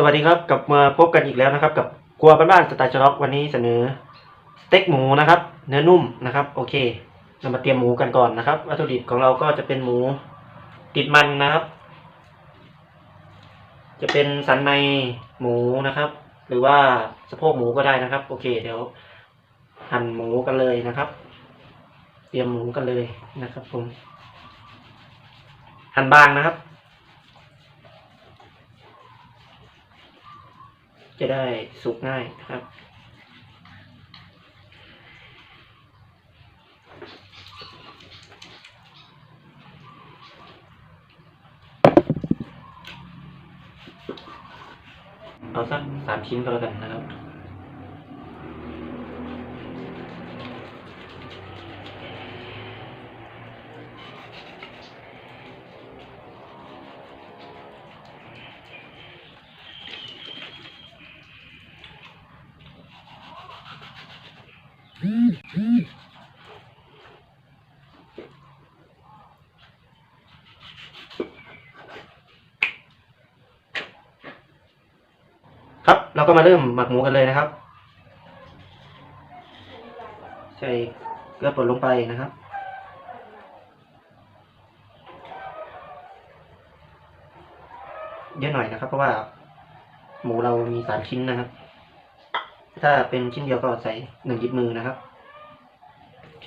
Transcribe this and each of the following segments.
สวัสดีครับกลับมาพบกันอีกแล้วนะครับ กับครัวบ้านๆสไตล์ชล็อกวันนี้เสนอสเต็กหมูนะครับ เนื้อนุ่มนะครับ โอเค เรามาเตรียมหมูกันก่อนนะครับ วัตถุดิบของเราก็จะเป็นหมูติดมันนะครับ จะเป็นสันในหมูนะครับ หรือว่าสะโพกหมูก็ได้นะครับ โอเค เดี๋ยวหั่นหมูกันเลยนะครับ เตรียมหมูกันเลยนะครับผมหั่นบางนะครับ จะได้สุกง่ายนะครับ เอาสักสามชิ้นก็แล้วกันนะครับ ครับเราก็มาเริ่มหมักหมูกันเลยนะครับ ใส่เกลือป่นลงไปนะครับเยอะหน่อยนะครับ เพราะว่า หมูเรามีสามชิ้นนะครับ ถ้าเป็นชิ้นเดียวก็ใส่หนึ่งหยิบมือนะครับโอเค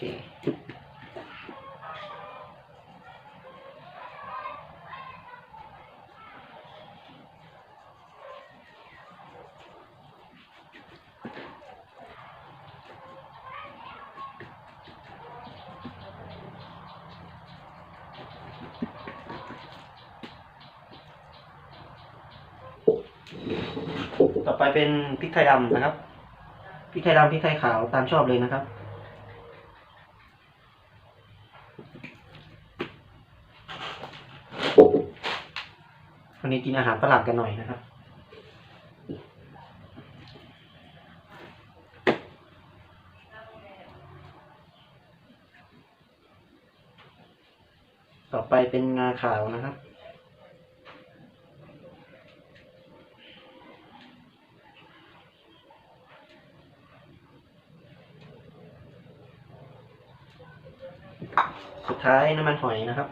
ต่อไปเป็นพริกไทยดำนะครับ พริกไทยดำพริกไทยขาวตามชอบเลยนะครับ วันนี้กินอาหารฝรั่งกันหน่อยนะครับต่อไปเป็นงาขาวนะครับ สุดท้ายน้ำมันหอยนะครับ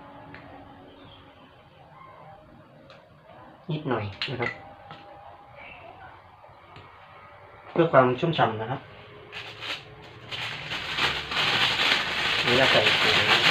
นิดหน่อยนะครับ เพื่อความชุ่มฉ่ำนะครับนี่จะใส่ถุง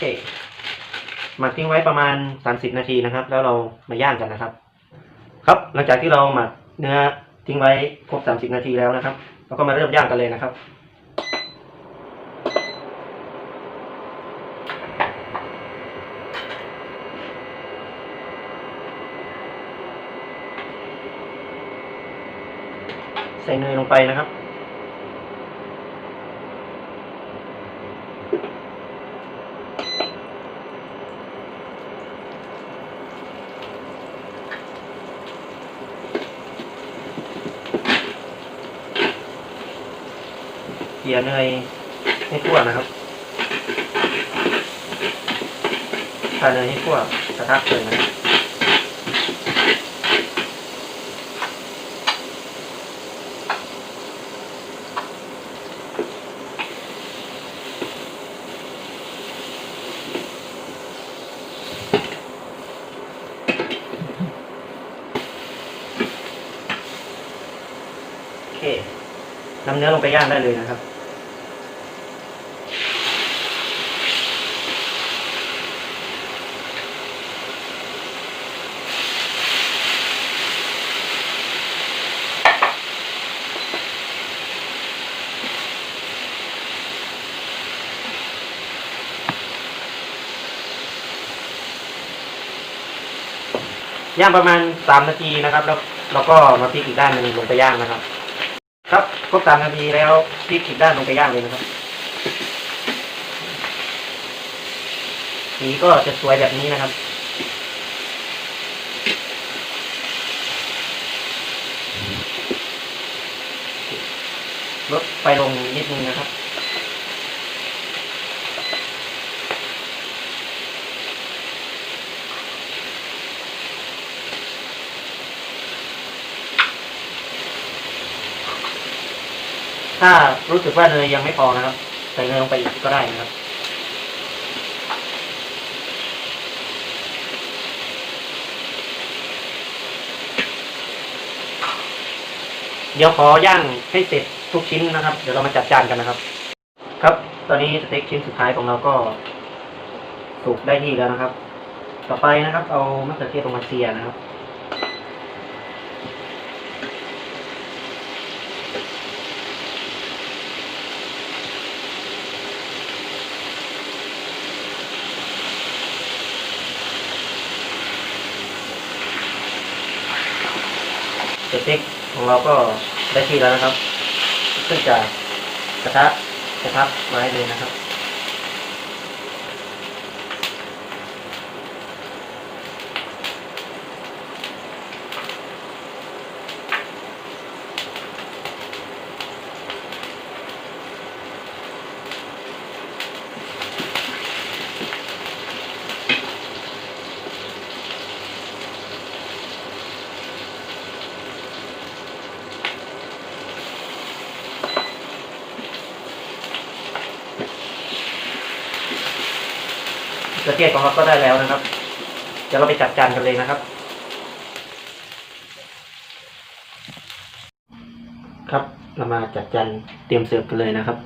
โอเคหมักทิ้งไว้ประมาณ 30 นาทีนะครับ แล้วเรามาย่างกันนะครับ ครับหลังจากที่เราหมักเนื้อทิ้งไว้ครบ 30 นาทีแล้วนะครับเราก็มาเริ่มย่างกันเลยนะครับใส่เนยลงไปนะครับ เกลี่ยเนยให้ทั่วนะครับทาเนยให้ทั่วกระทะเลยนะครับโอเคนำเนื้อลงไปย่างได้เลยนะครับ ย่างประมาณสามนาทีนะครับ แล้วเราก็มาพลิกอีกด้านหนึ่งลงไปย่างนะครับ ครับครบสามนาทีแล้วพลิกอีกด้านลงไปย่างเลยนะครับสีก็จะสวยแบบนี้นะครับลดไปลงนิดนึงนะครับ ถ้ารู้สึกว่าเนยยังไม่พอนะครับใส่เนยลงไปอีกก็ได้นะครับ เดี๋ยวขอย่างให้เสร็จทุกชิ้นนะครับ เดี๋ยวเรามาจัดจานกันนะครับ ครับ ตอนนี้สเต็กชิ้นสุดท้ายของเราก็สุกได้ที่แล้วนะครับ ต่อไปนะครับ เอามะเขือเทศลงมาเสียนะครับ สเต็กของเราก็ได้ที่แล้วนะครับ ขึ้นจากกระทะกระทะไว้เลยนะครับ กระเทียมของเราก็ได้แล้วนะครับ เดี๋ยวเราไปจัดจานกันเลยนะครับ ครับเรามาจัดจานเตรียมเสิร์ฟกันเลยนะครับ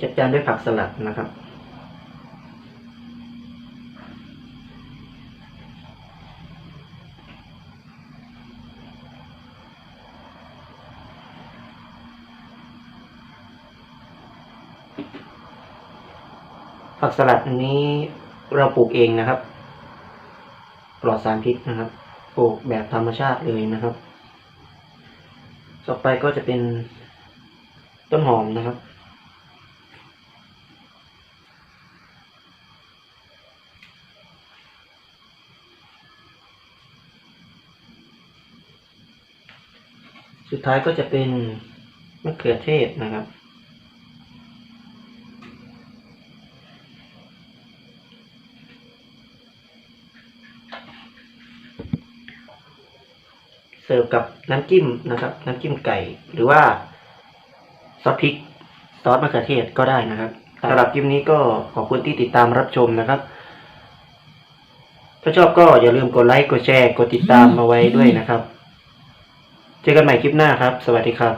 จัดจานด้วยผักสลัดนะครับ ผักสลัดอันนี้เราปลูกเองนะครับ ปลอดสารพิษนะครับ ปลูกแบบธรรมชาติเลยนะครับ ต่อไปก็จะเป็นต้นหอมนะครับ สุดท้ายก็จะเป็นมะเขือเทศนะครับ เสิร์ฟกับน้ำจิ้มนะครับ น้ำจิ้มไก่ หรือว่าซอสพริกซอสมะเขือเทศก็ได้นะครับสำหรับคลิปนี้ก็ขอบคุณที่ติดตามรับชมนะครับ ถ้าชอบก็อย่าลืมกดไลค์กดแชร์ กดติดตามมาไว้ด้วยนะครับ เจอกันใหม่คลิปหน้าครับ สวัสดีครับ